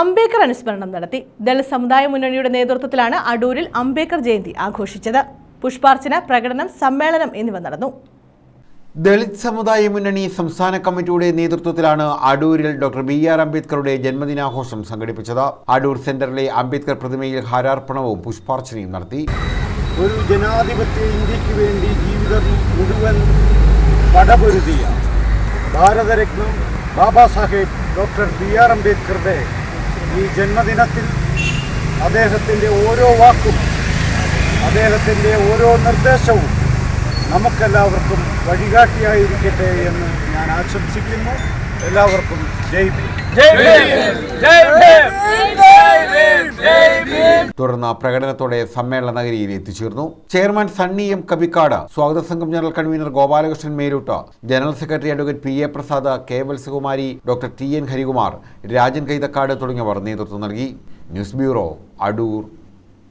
അംബേദ്കർ അനുസ്മരണം നടത്തി. ദളിത് സമുദായ മുന്നണിയുടെ നേതൃത്വത്തിലാണ് അടൂരിൽ അംബേദ്കർ ജയന്തി ആഘോഷിച്ചത്. പുഷ്പാർച്ചന പ്രകടനം സമ്മേളനം എന്നിവ നടന്നു. ദളിത് സമുദായ മുന്നണി സംസ്ഥാന കമ്മിറ്റിയുടെ നേതൃത്വത്തിലാണ് അടൂരിൽ ഡോക്ടർ ബി ആർ അംബേദ്കറുടെ ജന്മദിനാഘോഷം സംഘടിപ്പിച്ചത്. അടൂർ സെന്ററിലെ അംബേദ്കർ പ്രതിമയിൽ ഹാരാർപ്പണവും പുഷ്പാർച്ചനയും നടത്തി. ഒരു ജനാധിപത്യ ഇന്ത്യയ്ക്ക് വേണ്ടി ജീവിതം മുഴുവൻ പടപൊരുതിയ ഭാരതരത്നം Baba Saheb doctor B R അംബേദ്കറുടെ ഈ ജന്മദിനത്തിൽ അദ്ദേഹത്തിന്റെ ഓരോ വാക്കും അദ്ദേഹത്തിന്റെ ഓരോ നിർദ്ദേശവും നമുക്കെല്ലാവർക്കും വഴികാട്ടിയായിരിക്കട്ടെ എന്ന് ഞാൻ ആശംസിക്കുന്നു. എല്ലാവർക്കും ജയ് ഭീം. തുടർന്ന് പ്രകടനത്തോടെ സമ്മേളന നഗരിയിൽ എത്തിച്ചേർന്നു. ചെയർമാൻ സണ്ണി എം കബിക്കാട് സ്വാഗത സംഘം general convener Gopalakrishnan Meroot general secretary advocate P A Prasad K Vatsakumari doctor T N Harikumar Rajan Kaithakkad തുടങ്ങിയവർ നേതൃത്വം നൽകി. News bureau Adoor.